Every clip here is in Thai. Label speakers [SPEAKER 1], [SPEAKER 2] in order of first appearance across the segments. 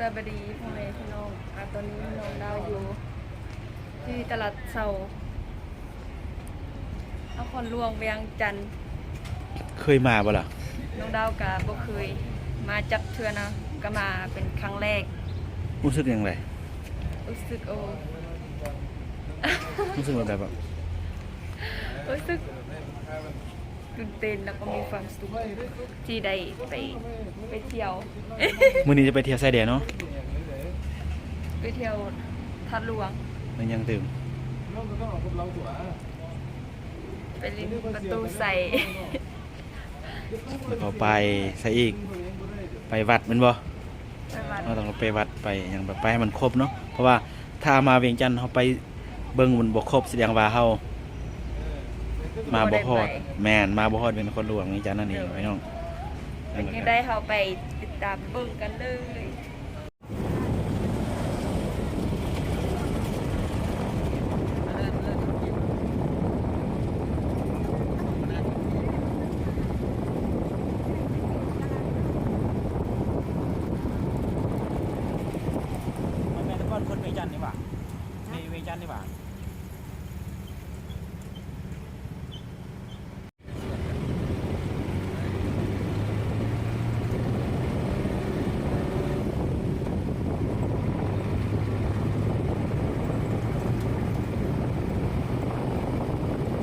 [SPEAKER 1] วัสดีพ่อแม่พี่น้องอะตอนนี้น้องดาวอยู่ ที่ตลาดเสาเอาคนลวงเวียงจันทน์
[SPEAKER 2] เคยมาบ่ล่ะ
[SPEAKER 1] น้องดาวกะบ่เคย มาจักเทื่อนะก็มาเป็นครั้งแรก
[SPEAKER 2] รู้สึกยังไง
[SPEAKER 1] รู้สึกโอ้
[SPEAKER 2] รู้สึกว่าแบบว่า
[SPEAKER 1] รู้สึก ตื่นเต้นแล้วก็มีความสุขที่ได้ไปไปเที่ยว
[SPEAKER 2] มื้อนี้จะไปเที่ยวไซแดนเนาะ
[SPEAKER 1] ไปเที่ยวทัดหลวง
[SPEAKER 2] มันยังตื่ม
[SPEAKER 1] ไปลินประตูใส่
[SPEAKER 2] แล้วก็ไปใส่อีก ไปวัดแมันบ่
[SPEAKER 1] ไปวัด
[SPEAKER 2] เราต้องไปวัดไปหยังแบบไปให้มันครบเนาะเพราะว่าถ้ามาเวียงจันทน์เฮาไปเบิ่งมันบ่ครบแสดงว่าเฮา มาบ่ฮอดแม่นมาบ่ฮอดเป็นคนหลวงเวียงจันทน์นั่นเองพี่น้อง
[SPEAKER 1] ยังได้เขาไปติดตามเบิ่งกันเลย
[SPEAKER 2] มันเป็นก้อนคนเวียงจันทน์นี่หว่าเวียงจันทน์นี่หว่า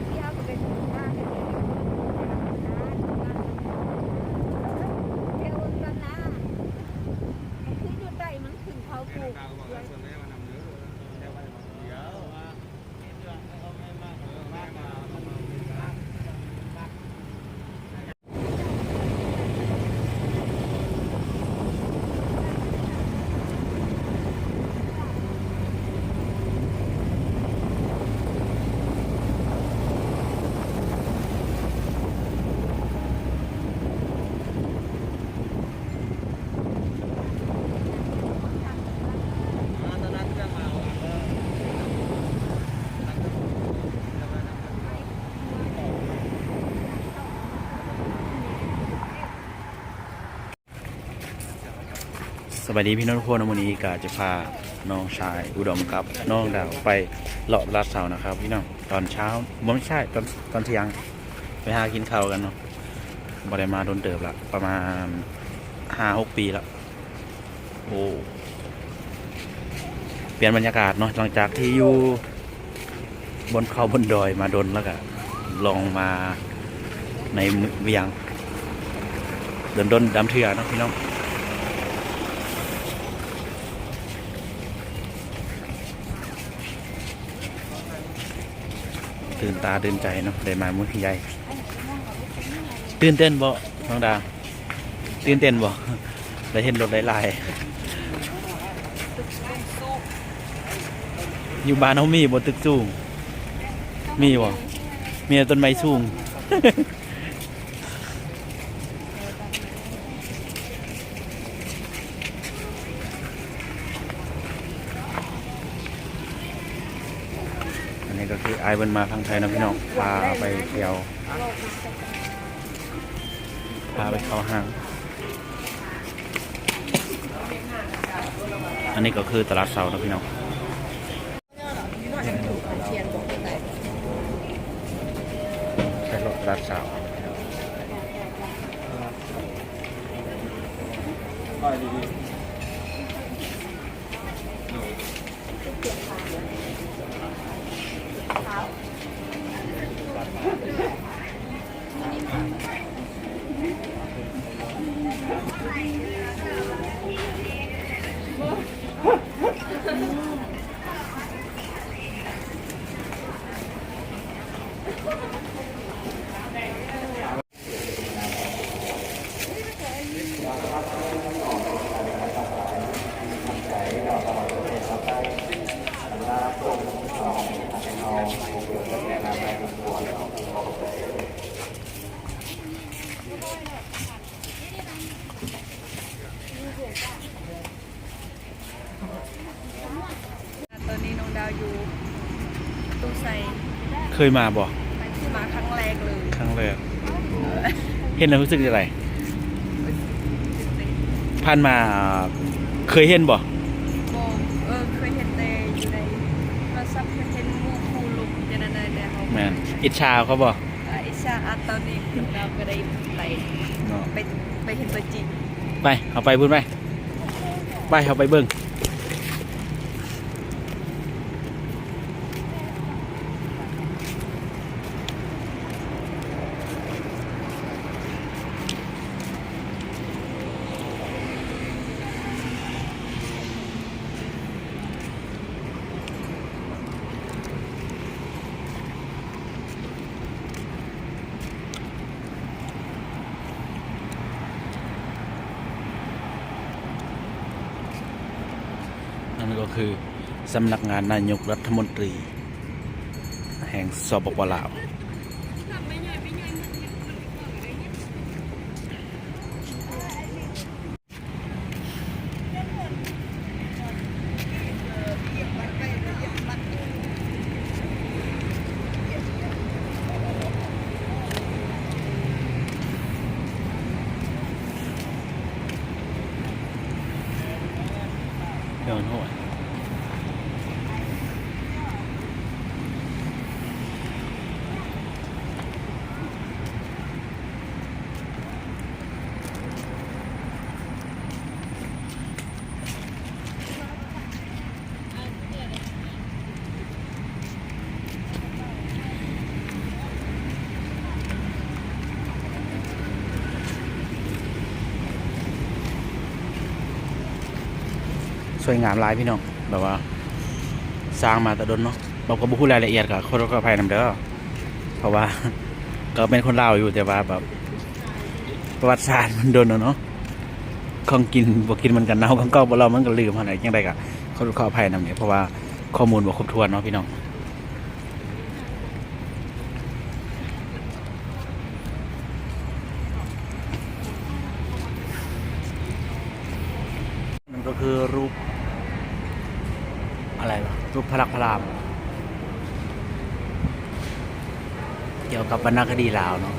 [SPEAKER 3] ที่เขาก็เป็นคนบ้านเป็นคนเที่ยวกันนะมันขึ้นอยู่ใต้มัน ขึ้นเขาปลูก
[SPEAKER 2] สวัสดีพี่น้องทุกคนวันนี้ก็จะพาน้องชายอุดมกับ น้องดาวไปเลาะลาดเสานะครับ พี่น้องตอนเช้าไม่ใช่ตอนตอนเที่ยงไปหากินข้าวกันเนาะบ่ได้มาโดนเติบละประมาณห้าหกปีละโอ้เปลี่ยนบรรยากาศเนาะหลังจากที่อยู่บนเขาบนดอยมาดนแล้วก็ลองมาในเวียงเดินดนดำเถื่อนะพี่น้อง ตื่นตาตื่นใจเนาะได้มามุ้งใหญ่ตื่นเต้นบ่น้องดาตื่นเต้นบ่ได้เห็นรถหลายๆอยู่บ้านเขามีบ่ตึกสูงมีบ่มีต้นไม้สูง อันนี้ก็คือไอายเบินมาทางไทยนะพี่น้องพาไปเที่ยวพาไปเข้าห้าง อันนี้ก็คือตลาดเสานะพี่น้องใช่รถตลาดเสา
[SPEAKER 1] ตอนนี้น้องดาวอยู่ประตูใส่
[SPEAKER 2] เคยมาบ่
[SPEAKER 1] มาครั้งแรกเลย
[SPEAKER 2] ครั้งแรกเห็นแล้วรู้สึกยังไงผ่านมาเคยเห็นบ่
[SPEAKER 1] บอกเออเคยเห็นแต่อยู่ในโทรศัพท์เคยเห็นหมู่ครูลุงจะนั่นเลยแล้วเขา
[SPEAKER 2] แม่นอิจฉาเขาบ่
[SPEAKER 1] อ่าอิชาอัตตอนนี้เราก็ได้ไป
[SPEAKER 2] เนาะ
[SPEAKER 1] ไปไปเห็นตัวจริง
[SPEAKER 2] ไปเอาไปพุ่นไปไปเอาไปเบิ่ง คือสำนักงานนายกรัฐมนตรี แห่งสปปลาว สวยงามหลายพี่น้องแบบว่า สร้างมาแต่ดนเนาะเราก็บ่พูดรายละเอียดกับคนก็ภัยนำเด้อเพราะว่า ก็เป็นคนลาวอยู่แต่ว่าแบบประวัติศาสตร์มันโดนเนาะของกินบวกินมันกันเน่าของเก่าบ่เรามันก็ลืมอะไรยังไงก็ขอขออภัยนำเนี่ยเพราะว่าข้อมูลบ่ครบถ้วนเนาะพี่น้องมันก็คือรูป อะไรวะรูปพระลักษณ์พระราม เกี่ยวกับวรรณคดีลาวเนาะ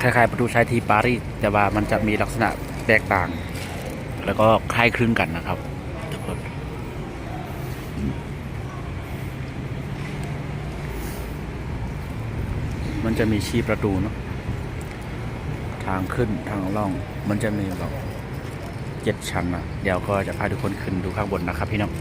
[SPEAKER 2] คล้ายๆประตูชายทีปารีสแต่ว่ามันจะมีลักษณะแตกต่าง แล้วก็คล้ายคลึงกันนะครับทุกคนมันจะมีชีประตูเนาะทางขึ้นทางล่อง มันจะมีแบบ เจ็ดชั้นอะเดี๋ยวก็จะพาทุกคนขึ้นดูข้างบนนะครับพี่น้อง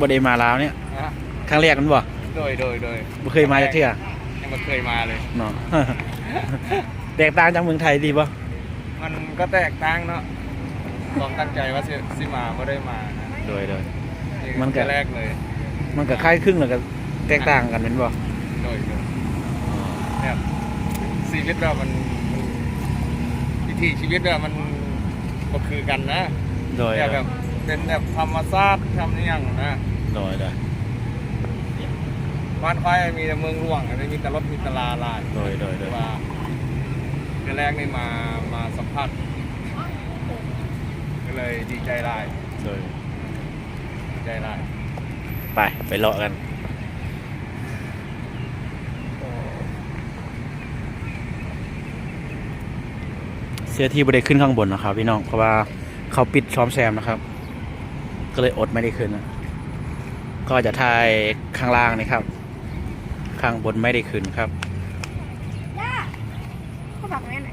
[SPEAKER 2] บ่ได้มาลาวเนี่ย
[SPEAKER 4] ฮะ
[SPEAKER 2] ครั้งแรกมันบ่
[SPEAKER 4] โดยโดยโดย
[SPEAKER 2] บ่เคยมาจากเทื่อ
[SPEAKER 4] ยังไม่เคยมาเลย
[SPEAKER 2] เนาะ แตกต่างจากเมืองไทยดีป่ะ
[SPEAKER 4] มันก็แตกต่างเนาะความตั้งใจว่าสิสิมาไม่ได้มานะ
[SPEAKER 2] โดยโดย
[SPEAKER 4] นี่
[SPEAKER 2] มันก็
[SPEAKER 4] แรกเลย
[SPEAKER 2] มันก็คล้ายครึ่งแล้วก็แตกต่างกันเป็นบ่
[SPEAKER 4] โดยโดยแบบชีวิตเรามันมันวิถีชีวิตเรามันก็คือกันนะ
[SPEAKER 2] โดย
[SPEAKER 4] แบบแบบ เป็นแบบธรรมชาติทำนี่ยังนะ
[SPEAKER 2] โดยโดย
[SPEAKER 4] บ้านค่อยมีแต่เมืองหลวงไม่มีแต่รถมีแตลาลาย
[SPEAKER 2] โดยโดยโดย
[SPEAKER 4] ว่าคือแรกนี่มามาสัมผัสก็เลยดีใจหลาย
[SPEAKER 2] โดย
[SPEAKER 4] ดีใจหลาย
[SPEAKER 2] ไปไปเลาะกันเสียที่บริขึ้นข้างบนนะครับพี่น้องเพราะว่าเขาปิดซ้อมแซมนะครับ ก็เลยอดไม่ได้ขึ้น ก็จะถ่ายข้างล่างนี่ครับ ข้างบนไม่ได้ขึ้นครับ
[SPEAKER 3] ย่า
[SPEAKER 1] ก็ผักแม่ไหน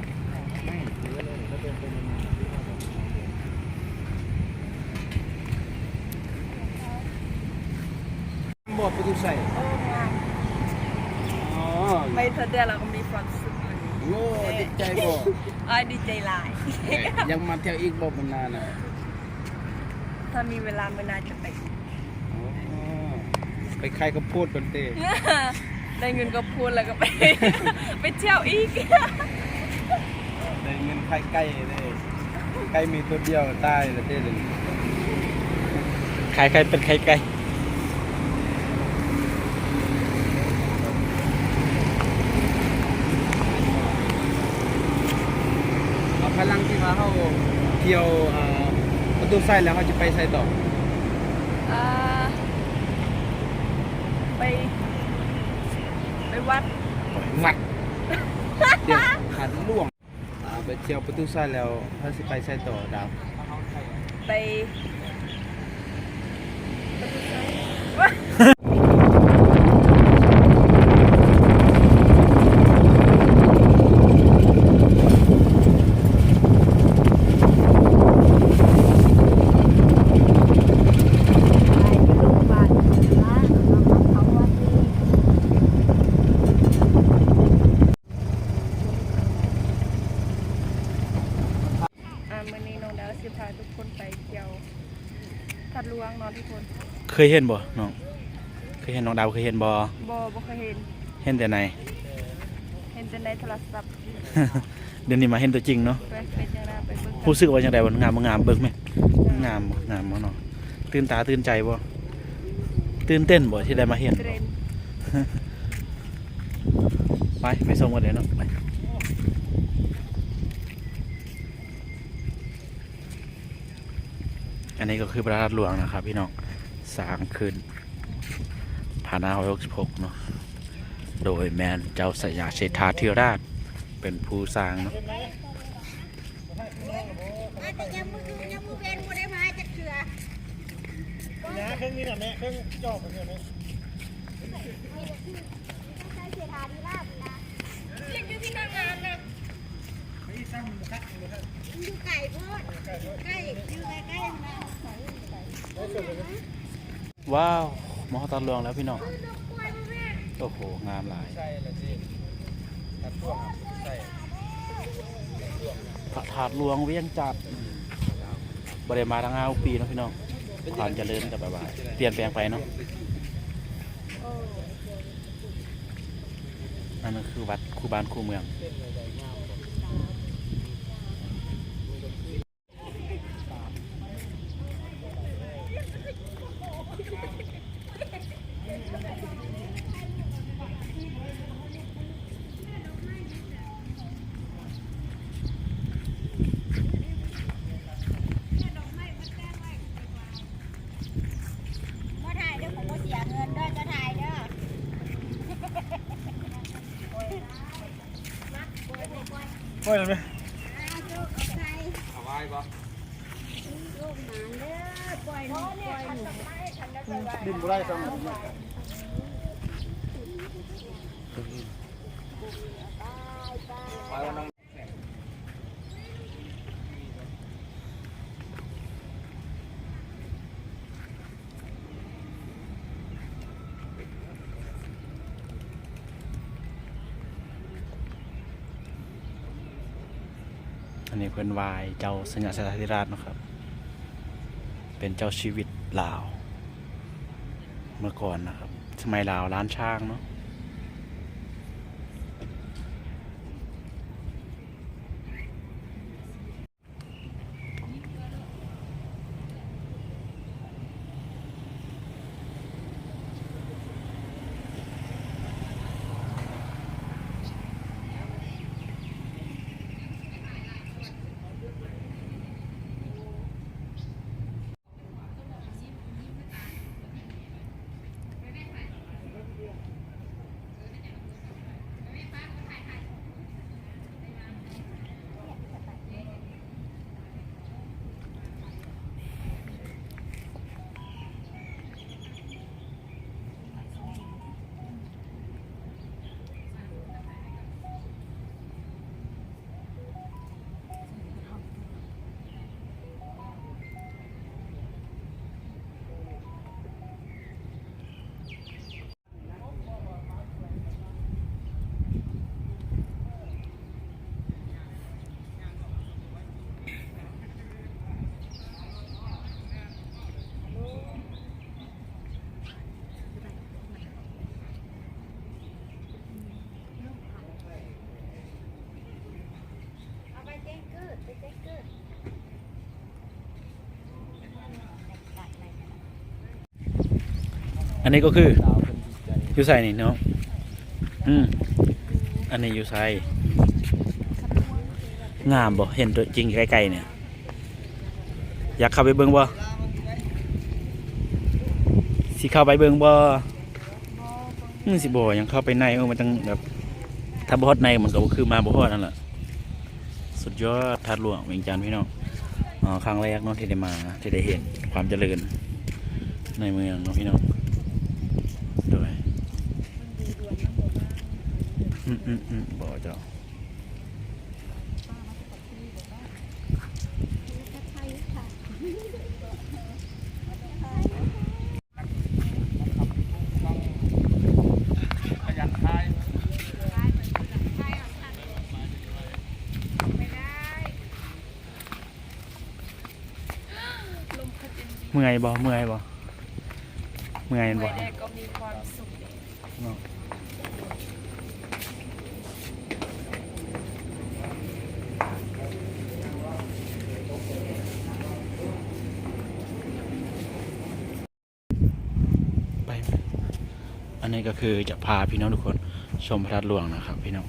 [SPEAKER 5] หมดไปดูใส่
[SPEAKER 1] โอ้งาม
[SPEAKER 5] อ๋อ
[SPEAKER 1] ไม่ทันเดียวเราก็มีความสุขเลย
[SPEAKER 5] โง่ดีใจบ่
[SPEAKER 1] อ้ายดีใจหลาย
[SPEAKER 5] ยังมาเที่ยวอีกบ่มันนานอะ
[SPEAKER 1] ถ้ามีเวลาไม่นานจะไป
[SPEAKER 5] อ๋อไปใครก็พูดกันเต้
[SPEAKER 1] ได้เงินก็พูดแล้วก็ไป ไปเที่ยวอีก
[SPEAKER 5] ได้เงินใครใกล้เลยใกล้มีตัวเดียวตายแล้วเต้เลย
[SPEAKER 2] ใครใครเป็นใครไกล
[SPEAKER 5] เอาพลังที่มาเข้าเที่ยวอ่าประ ตูไส้แล้วเขาจะไปไส้ต่อ
[SPEAKER 1] อ่าไป ไปวัด
[SPEAKER 5] วัดเดี๋ยวหันล่วงอ่าไปเที่ยวประตูไส้แล้วเขาจะไปไส้ต่อดาว
[SPEAKER 1] ไปอ่ามื่อนี้น้องดาวสิพาทุกคนไปเที่ยวทัดลวงเนอนทุกคน
[SPEAKER 2] เค ยเห็นบ่น้องเคยเห็นน้องดาวเคยเห็นบ่
[SPEAKER 1] บ่บ่เคยเห็น
[SPEAKER 2] เห็นแต่ไหน
[SPEAKER 1] เห็นแต่ในโทรศัพท์
[SPEAKER 2] เดี๋ยวนี้มาเห็นตัวจริงเนาะ
[SPEAKER 1] ไปเป็นจังไดไปเบิ่งกัน
[SPEAKER 2] รู้สึกว่าจังไดบ่งามบ่งามเบิ่งไหมงามบ่งามบ่เนาะตื่นตาตื่นใจบ่ตื่นเต้นบ่ที่ได้มาเห็น
[SPEAKER 1] เทรน
[SPEAKER 2] ไปไปส่งกันเลยเนาะไปอันนี้ก็คือพระราชหลวงนะครับพี่น้อง สร้างขึ้นพานาหกสิบหกเนาะโดยแมนเจ้าสยามเศรษฐาธิราชเป็นผู้สร้างเนาะ
[SPEAKER 3] แต่ยังมือยังมือเวนบ่ได้มาจะเถื่อ
[SPEAKER 6] นะเครื่องนี้นะแม่เครื่องจอบเนี่ยแม่
[SPEAKER 3] ใช้เสียทาดีลาบนะอยู่ไก่โพดใกล้อยู่ใกล้ๆนะ
[SPEAKER 2] ว้าวมอตาหลวงแล้วพี่น้องโอ้โหงามหลาย
[SPEAKER 5] ใช่ละสิตัดช่วงใช่
[SPEAKER 2] พระธาตุหลวงเวียงจันทร์บริมาทั้งห้าปีนะพี่น้องความเจริญแต่แบบว่าเปลี่ยนแปลงไปเนาะนนั้นคือวัดคูบ้านคูเมือง
[SPEAKER 3] มาถ่ายเด้อผมบ่เสียเงินเด้อจะถ่ายเด้อ
[SPEAKER 6] ปล่อยเลยไหม
[SPEAKER 3] อาจุกใส่
[SPEAKER 5] เอาไว้ปะ
[SPEAKER 3] ลูกหมาเด้อปล่อยหนูปล่อยหนู
[SPEAKER 6] ดินบุไรซ้ำ
[SPEAKER 5] ไว้วันน้อง
[SPEAKER 2] อันนี้เป็นวายเจ้าสัญญาสถาธิราชนะครับ เป็นเจ้าชีวิตลาว เมื่อก่อนนะครับ สมัยลาวร้านช่างเนาะ อันนี้ก็คืออยู่ใส่นี่เนาะอืมอันนี้อยู่ใส่งามบ่เห็นตัวจริงใกลๆเนี่ย อยากเข้าไปเบิ่งบ่สิเข้าไปเบิ่งบ่อืมสิบ่ยังเข้าไปในเออมันต้องแบบถ้าบ่ฮอดในมันก็บ่คือมาบ่ฮอดนั่นแหละสุดยอดทัดหลวงเวียงจันทน์พี่น้องอ๋อครั้งแรกเนาะที่ได้มาที่ได้เห็นความเจริญในเมืองเนาะพี่น้องโดยอืมอืมอืมบ่เจ้า
[SPEAKER 3] ใช่ค่ะ
[SPEAKER 4] ขยันทาย
[SPEAKER 1] ลมพัดเย็นดี
[SPEAKER 2] เมื่อยบ่เมื่อย บ่เมื่อยบ่
[SPEAKER 1] แรกก็มีความสุขดี
[SPEAKER 2] เนาะไปไหมอั นี้ก็คือจะพาพี่น้องทุกคนชมพระธาตุหลวงนะครับ พี่น้อง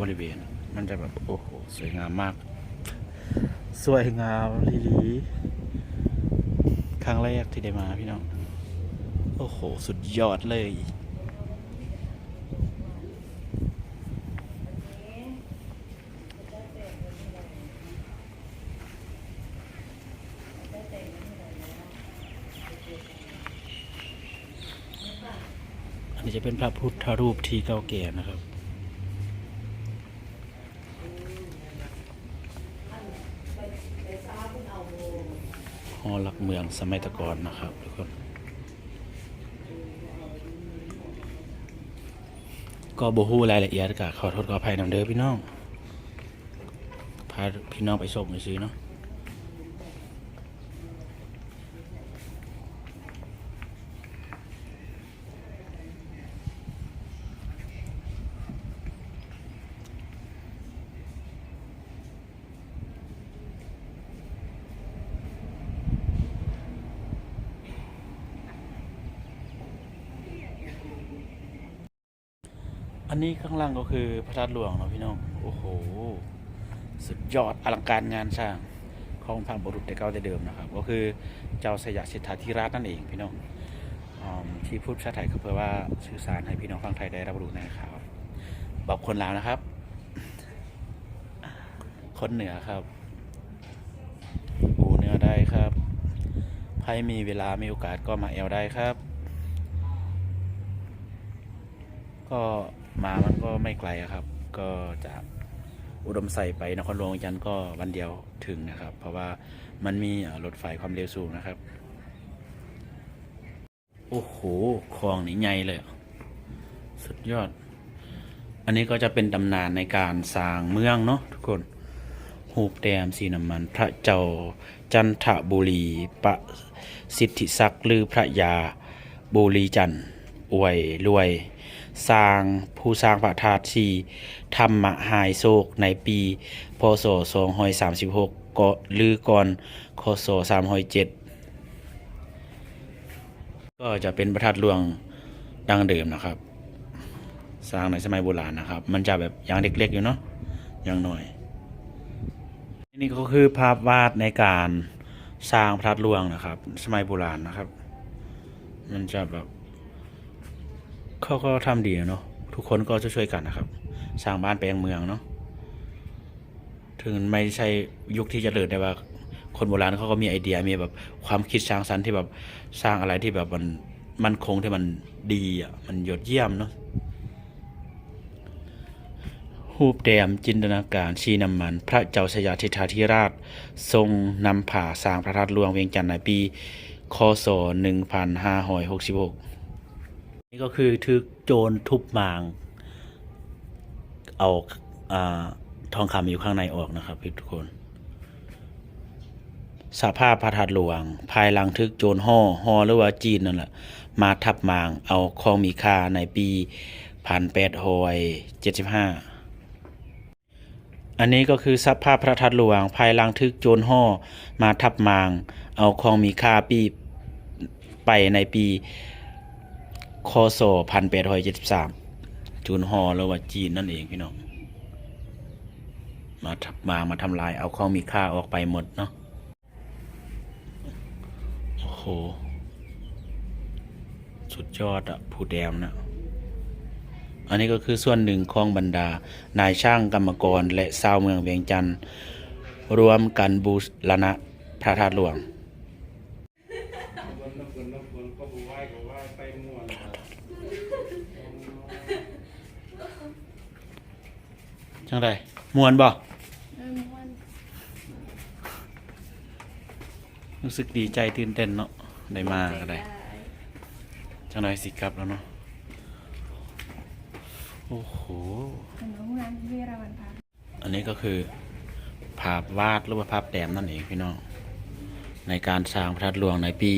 [SPEAKER 2] บริเวณ มันจะแบบโอ้โหสวยงามมาก สวยงามลีลีครั้งแรกที่ได้มาพี่น้อง โอ้โห สุดยอดเลย อันนี้จะ เป็นพระพุทธรูปที่เก่าแก่นะครับ หอหลักเมืองสมัยตะกอนนะครับทุกคนก็บ่ฮู้รายละเอียดก็ขอโทษขออภัยนำเด้อพี่น้อง พาพี่น้องไปส่งไปซื้อเนาะ อั นี้ข้างล่างก็คือพระธาตุหลวงเนาะพี่น้อง โอ้โห สุดยอดอลังการงานสร้างของพังบุรุษแต่เก่าแต่เดิมนะครับ ก็คือเจ้าสยามสิทธาธิราชนั่นเองพี่น้องอที่พูดภาษาไทยก็เพื่อว่าสื่อสารให้พี่น้องฟังไทยได้รับรู้นะครับบอกคนลาวนะครับ คนเหนือครับอูเหนือได้ครับใครมีเวลามีโอกาสก็มาแอลได้ครับ ก็ มามันก็ไม่ไกลครับ ก็จากอุดมใส่ไปนครหลวงจันทร์ก็วันเดียวถึงนะครับ เพราะว่ามันมีรถไฟความเร็วสูงนะครับ โอ้โหคลองนี่ใหญ่เลย สุดยอด อันนี้ก็จะเป็นตำนานในการสร้างเมืองเนาะทุกคนหูปแดมสีน้ำมัน พระเจ้าจันทบุรีประสิทธิศักดิ์หรือพระยาบุรีจันทร์อวยรวย สร้างผู้สร้างพระธาตุที่ธรรมหายโศกในปี พศ236ก็หรือก่อนคศ307ก็จะเป็นพระธาตุหลวงดังเดิมนะครับ สร้างในสมัยโบราณนะครับ มันจะแบบย่างเล็กๆอยู่เนาะย่างหน่อยนี่ก็คือภาพวาดในการสร้างพระธาตุหลวงนะครับ สมัยโบราณนะครับ มันจะแบบ เขาก็ทำดีเนาะทุกคนก็ช่วยกันนะครับ สร้างบ้านแปลงเมืองเนาะถึงไม่ใช่ยุคที่จเจริญแต่ว่า คนโบราณเขาก็มีไอเดียมีแบบความคิดสร้างสรรค์ที่แบบสร้างอะไรที่แบบมันมันคงที่มันดีอะมันยอดเยี่ยมเนาะรูปแดมจินตนาการชีน้ำมัน พระเจ้าชยาธิธาธิราช ทรงนำผ่าสร้างพระธาตุหลวงเวียงจันทร์ในปีคศ1566 นี่ก็คือทึกโจรทุบมาง เอาอาทองคำอยู่ข้างในออกนะครับพี่ทุกคน สภาพพระธาตุหลวง ภายหลังทึกโจรห่อห่อหรือว่าจีนนั่นแหละมาทับมาง เอาของมีค่าในปีพันแปดหอยเจ็ดสิบห้าอันนี้ก็คือสภาพพระธาตุหลวง ภายหลังทึกโจรห่อมาทับมาง เอาของมีค่าปีไปในปี คศ1873จูนฮอหรือว่าจีนนั่นเองพี่น้อง มาทำมามาทำลายเอาของมีค่าออกไปหมดเนาะโอ้โห สุดยอดอะผู้แดมนะอันนี้ก็คือส่วนหนึ่งของบรรดา นายช่างกรรมกรและชาวเมืองเวียงจันทร์รวมกันบูรณะพระธาตุหลวง จังไดมวนบ่รู้สึกดีใจตื่นเต้นเนาะได้มาก็ได้จังไดสิกลับแล้วเนาะโอ้โห
[SPEAKER 1] ขนมร้านเวราวันพัก
[SPEAKER 2] อันนี้ก็คือภาพวาดหรือว่าภาพแต้มนั่นเองพี่น้องในการสร้างพระธาตุหลวงในปี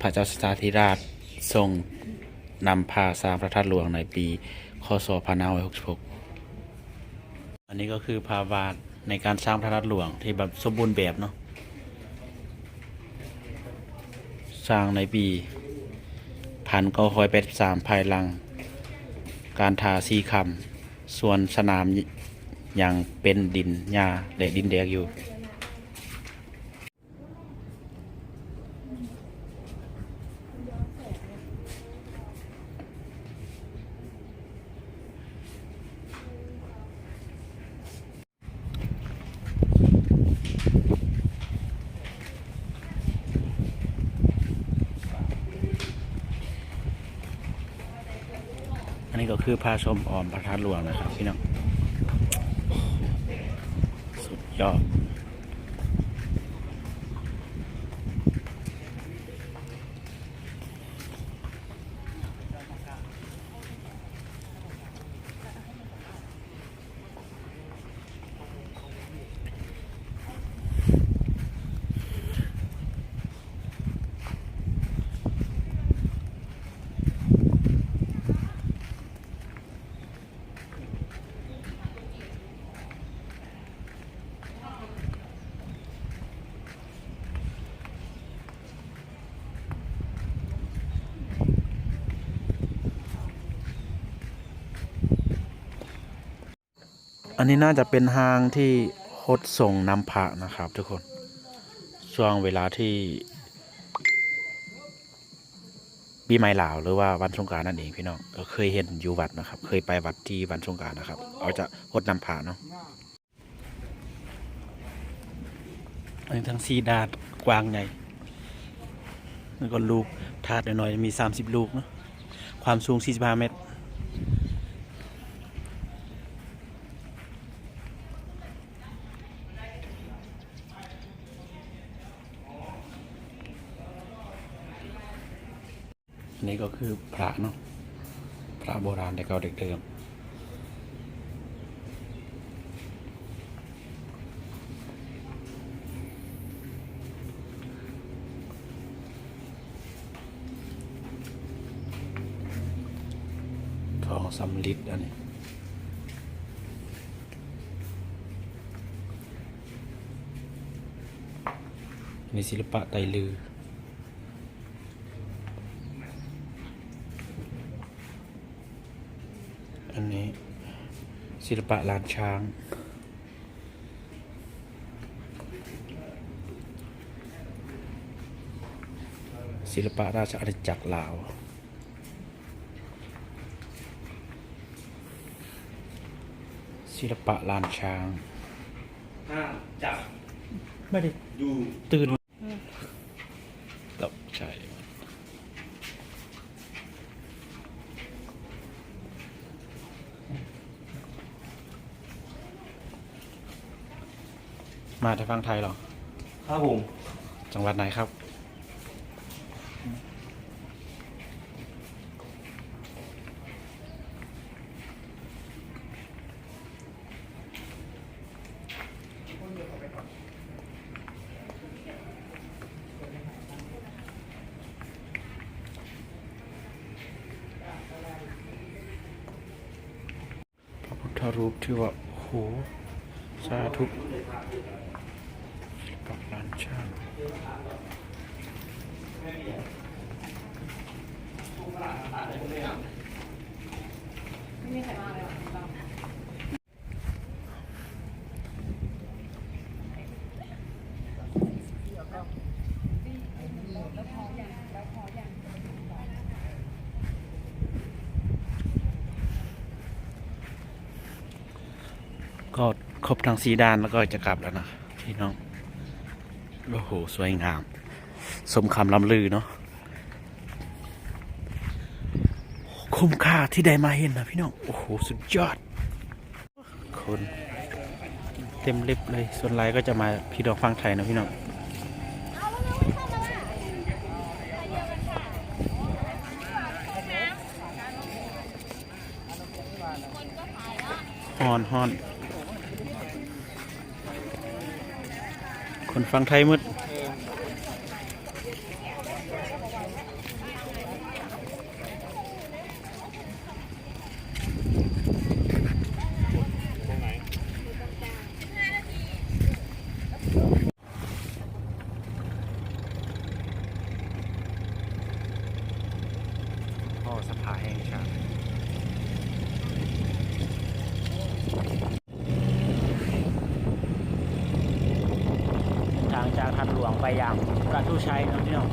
[SPEAKER 2] พระเจ้าสตาธิราชทรงนำพาสร้างพระธาตุหลวงในปี คศ2566 อันนี้ก็คือภาวาดในการสร้างพระธาตุหลวงที่แบบสมบูรณ์แบบเนาะสร้างในปีพันเก้าร้อยแปดสามภายหลัง การทาสีคำส่วนสนามยังเป็นดินหญ้าและดินแดกอยู่ คือพาชมออมพระธาตุหลวงนะครับพี่น้อง สุดยอด อันนี้น่าจะเป็นห้างที่ฮดส่งน้ำพระนะครับ ทุกคนช่วงเวลาที่ปีใหม่ลาวหรือว่าวันสงการนั่นเองพี่น้องก็เคยเห็นอยู่วัดนะครับ เคยไปวัดที่วันสงการนะครับ เอาจะฮดน้ำพระเนาะอันนี้ทั้งสีดาดกวางใหญ่แล้วก็ลูกถาดน้อยๆมี 30 ลูกเนาะความสูง 45 เมตร อันนี้ก็ คือพระเนาะพระโบราณแต่เก่าเด็กเดิมทองสำลิดอันนี้มีศิลปะไตลือนนี้ ศิลปะลานช้าง ศิลปะราชอาณาจักรลาวศิลปะลานช้าง
[SPEAKER 7] ห้ามจับ
[SPEAKER 2] ไม่ได้
[SPEAKER 7] อยู่
[SPEAKER 2] ตื่นตกใจ มาจากฟังไทยเหรอ
[SPEAKER 7] ครับผม
[SPEAKER 2] จังหวัดไหนครับ พระพุทธรูปที่ว่า โอ้โห สาธุศิลปะล้านช่าง ก็ครบทั้งสีด้านแล้วก็จะกลับแล้วนะพี่น้องโอ้โหสวยงาม สมคำลำลือเนาะคุ้มค่าที่ได้มาเห็นนะพี่น้อง โอ้โห สุดยอด คนเต็มลิบเลย ส่วนไลน์ก็จะมาพี่ดอกฟังไทยนะพี่น้อง
[SPEAKER 3] เอาแล้วเราเข้ามาล่ะไปเดียวกันค่ะ
[SPEAKER 2] ฮอนฮอน คนฟังไทยมืด พ่อสภาแห่งชาติ ทางจาก พยายามประตูใช้นะพี่น้อง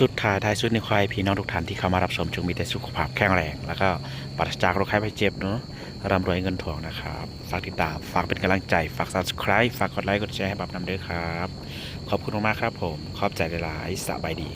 [SPEAKER 2] สุดท้ายท้ายสุดในควายพี่น้องทุกท่านที่เข้ามารับชมจงมีแต่สุขภาพแข็งแรง แล้วก็ปราศจากโรคภัยไข้เจ็บเนาะร่ำรวยเงินทองนะครับ ฝากติดตาม ฝากเป็นกำลังใจ ฝาก subscribe ฝากกดไลค์กดแชร์ให้บับนำเด้อครับ ขอบคุณมากๆครับผม ขอบใจหลายๆสบายดี